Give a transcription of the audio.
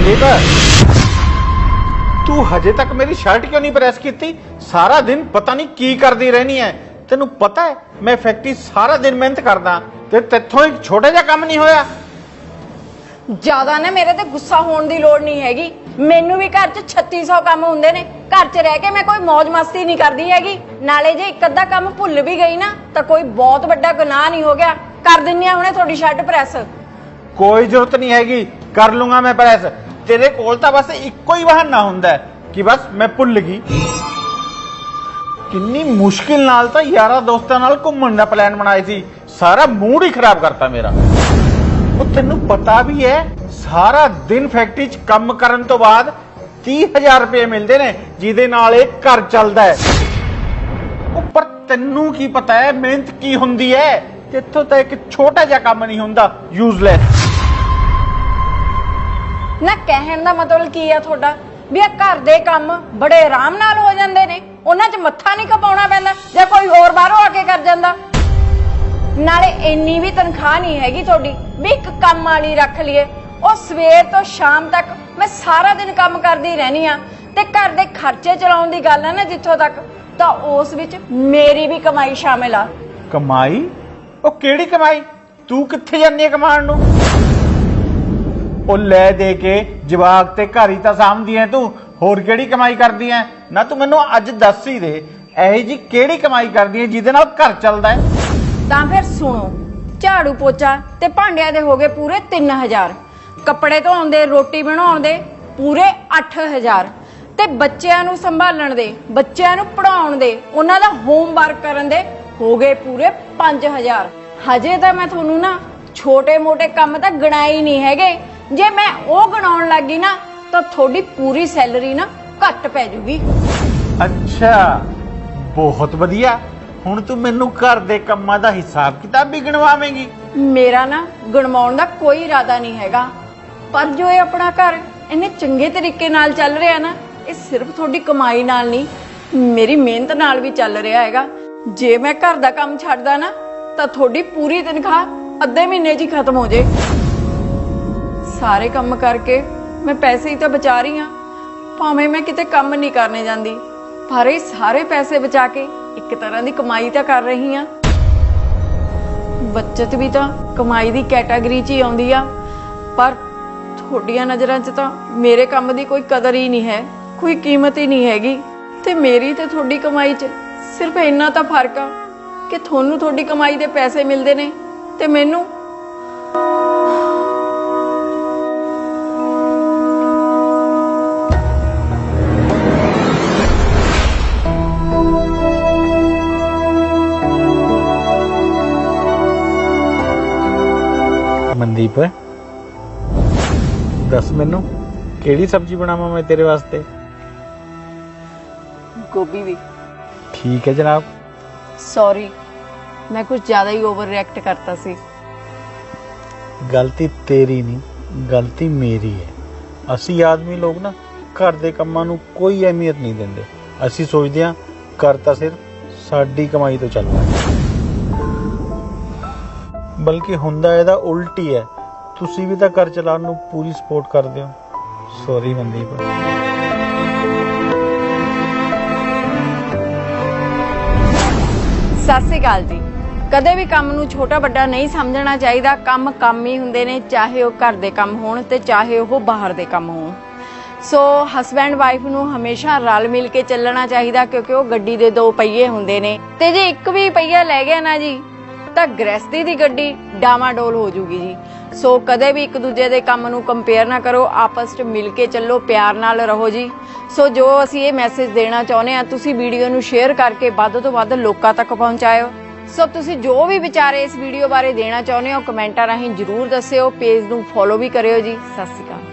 ਮਨਦੀਪ ਤੂੰ ਹਜੇ ਤੱਕ ਮੇਰੀ ਸ਼ਰਟ ਕਿਉਂ ਨਹੀਂ ਪ੍ਰੈਸ ਕੀਤੀ? ਸਾਰਾ ਦਿਨ ਪਤਾ ਨਹੀਂ ਕੀ ਕਰਦੀ ਰਹਿਣੀ ਹੈ ਤੈਨੂੰ ਪਤਾ ਹੈ ਮੈਂ ਫੈਕਟਰੀ ਸਾਰਾ ਦਿਨ ਮਿਹਨਤ ਕਰਦਾ ਤੇ ਤੇਥੋਂ ਇੱਕ ਛੋਟਾ ਜਿਹਾ ਕੰਮ ਨਹੀਂ ਹੋਇਆ। ਜ਼ਿਆਦਾ ਨਾ ਮੇਰੇ ਤੇ ਗੁੱਸਾ ਹੋਣ ਦੀ ਲੋੜ ਨਹੀਂ ਹੈਗੀ। ਮੈਨੂੰ ਵੀ ਘਰ 'ਚ 3600 ਕੰਮ ਹੁੰਦੇ ਨੇ। ਘਰ 'ਚ ਰਹਿ ਕੇ ਮੈਂ ਕੋਈ ਮौज ਮਸਤੀ ਨਹੀਂ ਕਰਦੀ ਹੈਗੀ। ਨਾਲੇ ਜੇ ਇੱਕ ਅੱਧਾ ਕੰਮ ਭੁੱਲ ਵੀ ਗਈ ਨਾ ਤਾਂ ਕੋਈ ਬਹੁਤ ਵੱਡਾ ਗੁਨਾਹ ਨਹੀਂ ਹੋ ਗਿਆ। ਕਰ ਦਿੰਨੀ ਆ ਹੁਣੇ ਤੁਹਾਡੀ ਸ਼ਰਟ ਪ੍ਰੈਸ ਕੋਈ ਜ਼ਰੂਰਤ ਨਹੀਂ ਹੈਗੀ। ਕਰ ਲੂੰਗਾ ਮੈਂ ਪ੍ਰੈਸ ਤੇਰੇ ਕੋਲ ਤਾਂ ਬਸ ਇੱਕੋ ਹੀ ਬਹਾਨਾ ਹੁੰਦਾ ਹੈ ਕਿ ਬਸ ਮੈਂ ਭੁੱਲ ਗਈ। ਕਿੰਨੀ ਮੁਸ਼ਕਿਲ ਨਾਲ ਤਾਂ ਯਾਰਾਂ ਦੋਸਤਾਂ ਨਾਲ ਘੁੰਮਣ ਦਾ ਪਲਾਨ ਬਣਾਇਆ ਸੀ। ਸਾਰਾ ਮੂਡ ਹੀ ਖਰਾਬ ਕਰਤਾ ਮੇਰਾ। ਉਹ ਤੈਨੂੰ ਪਤਾ ਵੀ ਹੈ, ਸਾਰਾ ਦਿਨ ਫੈਕਟਰੀ 'ਚ ਕੰਮ ਕਰਨ ਤੋਂ ਬਾਅਦ 30000 ਰੁਪਏ ਮਿਲਦੇ ਨੇ, ਜਿਹਦੇ ਨਾਲ ਇਹ ਘਰ ਚੱਲਦਾ ਹੈ। ਉੱਪਰ ਤੈਨੂੰ ਕੀ ਪਤਾ ਹੈ, ਮਿਹਨਤ ਕੀ ਹੁੰਦੀ ਹੈ? ਤੇਥੋਂ ਤਾਂ ਇੱਕ ਛੋਟਾ ਜਿਹਾ ਕੰਮ ਨਹੀਂ ਹੁੰਦਾ ਯੂਜ਼ਲੈਸ ਨਾ ਕਹਿਣ ਦਾ ਮਤਲਬ ਕੀ ਆ ਤੁਹਾਡਾ? ਵੀ ਇਹ ਘਰ ਦੇ ਕੰਮ ਬੜੇ ਆਰਾਮ ਨਾਲ ਹੋ ਜਾਂਦੇ ਨੇ। ਉਹਨਾਂ 'ਚ ਮੱਥਾ ਨਹੀਂ ਕਪਾਉਣਾ ਪੈਂਦਾ, ਜਾਂ ਕੋਈ ਹੋਰ ਬਾਹਰੋਂ ਆ ਕੇ ਕਰ ਜਾਂਦਾ। ਨਾਲੇ ਇੰਨੀ ਵੀ ਤਨਖਾਹ ਨਹੀਂ ਹੈਗੀ ਤੁਹਾਡੀ, ਵੀ ਇੱਕ ਕੰਮ ਵਾਲੀ ਰੱਖ ਲਈਏ। ਉਹ ਸਵੇਰ ਤੋਂ ਸ਼ਾਮ ਤੱਕ ਮੈਂ ਸਾਰਾ ਦਿਨ ਕੰਮ ਕਰਦੀ ਰਹਿਣੀ ਆ। ਤੇ ਘਰ ਦੇ ਖਰਚੇ ਚਲਾਉਣ ਦੀ ਗੱਲ ਆ ਨਾ ਜਿੱਥੋਂ ਤੱਕ, ਤਾਂ ਉਸ ਵਿੱਚ ਮੇਰੀ ਵੀ ਕਮਾਈ ਸ਼ਾਮਿਲ ਆ। ਕਮਾਈ? ਉਹ ਕਿਹੜੀ ਕਮਾਈ? ਤੂੰ ਕਿੱਥੇ ਜਾਂਦੀ ਹੈ ਕਮਾਉਣ ਨੂੰ? ਉਹ ਲੈ ਦੇ ਕੇ ਜਵਾਕ ਤੇ ਘਰ ਹੀ ਤਾਂ ਸਾਂਭਦੀ ਐ ਤੂੰ। ਹੋਰ ਕਿਹੜੀ ਕਮਾਈ ਕਰਦੀ ਐ? ਨਾ ਤੂੰ ਮੈਨੂੰ ਅੱਜ ਦੱਸ ਹੀ ਦੇ, ਇਹ ਜੀ ਕਿਹੜੀ ਕਮਾਈ ਕਰਦੀ ਐ ਜਿਹਦੇ ਨਾਲ ਘਰ ਚੱਲਦਾ ਹੈ ਤਾਂ ਫਿਰ ਸੁਣੋ, ਝਾੜੂ ਪੋਚਾ ਤੇ ਭਾਂਡਿਆਂ ਦੇ ਹੋ ਗਏ ਪੂਰੇ 3000 ਕੱਪੜੇ ਧੋਣ ਦੇ, ਰੋਟੀ ਬਣਾਉਣ ਦੇ ਪੂਰੇ 8000 ਤੇ ਬੱਚਿਆਂ ਨੂੰ ਸੰਭਾਲਣ ਦੇ, ਬੱਚਿਆਂ ਨੂੰ ਪੜਾਉਣ ਦੇ, ਉਹਨਾਂ ਦਾ ਹੋਮਵਰਕ ਕਰਨ ਦੇ ਹੋ ਗਏ ਪੂਰੇ 5000 ਹਜੇ ਤਾਂ ਮੈਂ ਤੁਹਾਨੂੰ ਨਾ ਛੋਟੇ-ਮੋਟੇ ਕੰਮ ਤਾਂ ਗਣਾਈ ਨਹੀਂ ਹੈਗੇ। ਜੇ ਮੈਂ ਉਹ ਗਣਾਉਣ ਲੱਗੀ ਨਾ ਤਾਂ ਤੁਹਾਡੀ ਪੂਰੀ ਸੈਲਰੀ ਨਾ ਘੱਟ ਪੈ ਜੂਗੀ। ਅੱਛਾ ਬਹੁਤ ਵਧੀਆ। ਹੁਣ ਤੂੰ ਮੈਨੂੰ ਘਰ ਦੇ ਕੰਮਾਂ ਦਾ ਹਿਸਾਬ ਕਿਤਾਬ ਵੀ ਗਿਣਵਾਵੇਂਗੀ। ਮੇਰਾ ਨਾ ਗਣਵਾਉਣ ਦਾ ਕੋਈ ਇਰਾਦਾ ਨਹੀਂ ਹੈਗਾ। ਪਰ ਜੋ ਇਹ ਆਪਣਾ ਘਰ ਇੰਨੇ ਚੰਗੇ ਤਰੀਕੇ ਨਾਲ ਚੱਲ ਰਿਹਾ ਨਾ ਇਹ ਸਿਰਫ ਤੁਹਾਡੀ ਕਮਾਈ ਨਾਲ ਨਹੀਂ ਮੇਰੀ ਮਿਹਨਤ ਨਾਲ ਵੀ ਚੱਲ ਰਿਹਾ ਹੈਗਾ। ਜੇ ਮੈਂ ਘਰ ਦਾ ਕੰਮ ਛੱਡਦਾ ਨਾ ਤਾਂ ਤੁਹਾਡੀ ਪੂਰੀ ਤਨਖਾਹ ਅੱਧੇ ਮਹੀਨੇ 'ਚ ਹੀ ਖਤਮ ਹੋ ਜੇ। ਸਾਰੇ ਕੰਮ ਕਰਕੇ ਮੈਂ ਪੈਸੇ ਹੀ ਤਾਂ ਬਚਾ ਰਹੀ ਹਾਂ। ਭਾਵੇਂ ਮੈਂ ਕਿਤੇ ਕੰਮ ਨਹੀਂ ਕਰਨੇ ਜਾਂਦੀ, ਪਰ ਇਹ ਸਾਰੇ ਪੈਸੇ ਬਚਾ ਕੇ ਇੱਕ ਤਰ੍ਹਾਂ ਦੀ ਕਮਾਈ ਤਾਂ ਕਰ ਰਹੀ ਹਾਂ। ਬੱਚਤ ਵੀ ਤਾਂ ਕਮਾਈ ਦੀ ਕੈਟਾਗਰੀ 'ਚ ਹੀ ਆਉਂਦੀ ਆ, ਪਰ ਤੁਹਾਡੀਆਂ ਨਜ਼ਰਾਂ 'ਚ ਤਾਂ ਮੇਰੇ ਕੰਮ ਦੀ ਕੋਈ ਕਦਰ ਹੀ ਨਹੀਂ ਹੈ, ਕੋਈ ਕੀਮਤ ਹੀ ਨਹੀਂ ਹੈਗੀ। ਤੇ ਮੇਰੀ ਤੇ ਤੁਹਾਡੀ ਕਮਾਈ 'ਚ ਸਿਰਫ ਇੰਨਾ ਤਾਂ ਫ਼ਰਕ ਆ ਕਿ ਤੁਹਾਨੂੰ ਤੁਹਾਡੀ ਕਮਾਈ ਦੇ ਪੈਸੇ ਮਿਲਦੇ ਨੇ ਤੇ ਮੈਨੂੰ ਮਨਦੀਪ ਦੱਸ ਮੈਨੂੰ ਕਿਹੜੀ ਸਬਜ਼ੀ ਬਣਾਵਾਂ ਮੈਂ ਤੇਰੇ ਵਾਸਤੇ? ਗੋਭੀ ਵੀ। ਠੀਕ ਹੈ ਜਨਾਬ। ਸੌਰੀ ਮੈਂ ਕੁਝ ਜ਼ਿਆਦਾ ਹੀ ਓਵਰ ਰਿਐਕਟ ਕਰਤਾ ਸੀ। ਗਲਤੀ ਤੇਰੀ ਨਹੀਂ ਗਲਤੀ ਮੇਰੀ ਹੈ। ਅਸੀਂ ਆਦਮੀ ਲੋਕ ਨਾ ਘਰ ਦੇ ਕੰਮਾਂ ਨੂੰ ਕੋਈ ਅਹਿਮੀਅਤ ਨਹੀਂ ਦਿੰਦੇ। ਅਸੀਂ ਸੋਚਦੇ ਹਾਂ ਘਰ ਤਾਂ ਸਿਰਫ ਸਾਡੀ ਕਮਾਈ ਤੋਂ ਚੱਲਦਾ ਹੈ ਬਲਕਿ ਹੁੰਦਾ ਇਹਦਾ ਉਲਟ ਹੀ। ਹੈ ਤੁਸੀਂ ਵੀ ਤਾਂ ਘਰ ਚਲਾਉਣ ਨੂੰ ਪੂਰੀ ਸਪੋਰਟ ਕਰਦੇ ਹੋ। ਸੌਰੀ ਮਨਦੀਪ। ਸਤਿ ਸ੍ਰੀ ਅਕਾਲ ਜੀ। ਕਦੇ ਵੀ ਕੰਮ ਨੂੰ ਛੋਟਾ ਵੱਡਾ ਨਹੀਂ ਸਮਝਣਾ ਚਾਹੀਦਾ। ਕੰਮ ਕੰਮ ਹੀ ਹੁੰਦੇ ਨੇ, ਚਾਹੇ ਉਹ ਘਰ ਦੇ ਕੰਮ ਹੋਣ ਤੇ ਚਾਹੇ ਉਹ ਬਾਹਰ ਦੇ ਕੰਮ ਹੋਣ। ਸੋ ਹਸਬੈਂਡ ਵਾਈਫ ਨੂੰ ਹਮੇਸ਼ਾ ਰਲ ਮਿਲ ਕੇ ਚੱਲਣਾ ਚਾਹੀਦਾ ਕਿਉਂਕਿ ਉਹ ਗੱਡੀ ਦੇ ਦੋ ਪਹੀਏ ਹੁੰਦੇ ਨੇ। ਤੇ ਜੇ ਇੱਕ ਵੀ ਪਹੀਆ ਲੈ ਗਿਆ ਨਾ ਜੀ ਤਾਂ ਗ੍ਰਸਤੀ ਦੀ ਗੱਡੀ ਡਾਮਾਡੋਲ ਹੋ ਜੂਗੀ ਜੀ। ਸੋ ਕਦੇ ਵੀ ਇੱਕ ਦੂਜੇ ਦੇ ਕੰਮ ਨੂੰ ਕੰਪੇਅਰ ਨਾ ਕਰੋ, ਆਪਸ ਵਿੱਚ ਮਿਲ ਕੇ ਚੱਲੋ, ਪਿਆਰ ਨਾਲ ਰਹੋ ਜੀ। ਸੋ ਜੋ ਅਸੀਂ ਇਹ ਮੈਸੇਜ ਦੇਣਾ ਚਾਹੁੰਦੇ ਆ ਤੁਸੀਂ ਵੀਡੀਓ ਨੂੰ ਸ਼ੇਅਰ ਕਰਕੇ ਵੱਧ ਤੋਂ ਵੱਧ ਲੋਕਾਂ ਤੱਕ ਪਹੁੰਚਾਇਓ। ਸੋ ਤੁਸੀਂ ਜੋ ਵੀ ਵਿਚਾਰੇ ਇਸ ਵੀਡੀਓ ਬਾਰੇ ਦੇਣਾ ਚਾਹੁੰਦੇ ਹੋ, ਕਮੈਂਟਾਂ ਰਾਹੀਂ ਜਰੂਰ ਦੱਸਿਓ ਪੇਜ ਨੂੰ ਫੋਲੋ ਵੀ ਕਰਿਓ ਜੀ। ਸਤਿ ਸ਼੍ਰੀ ਅਕਾਲ।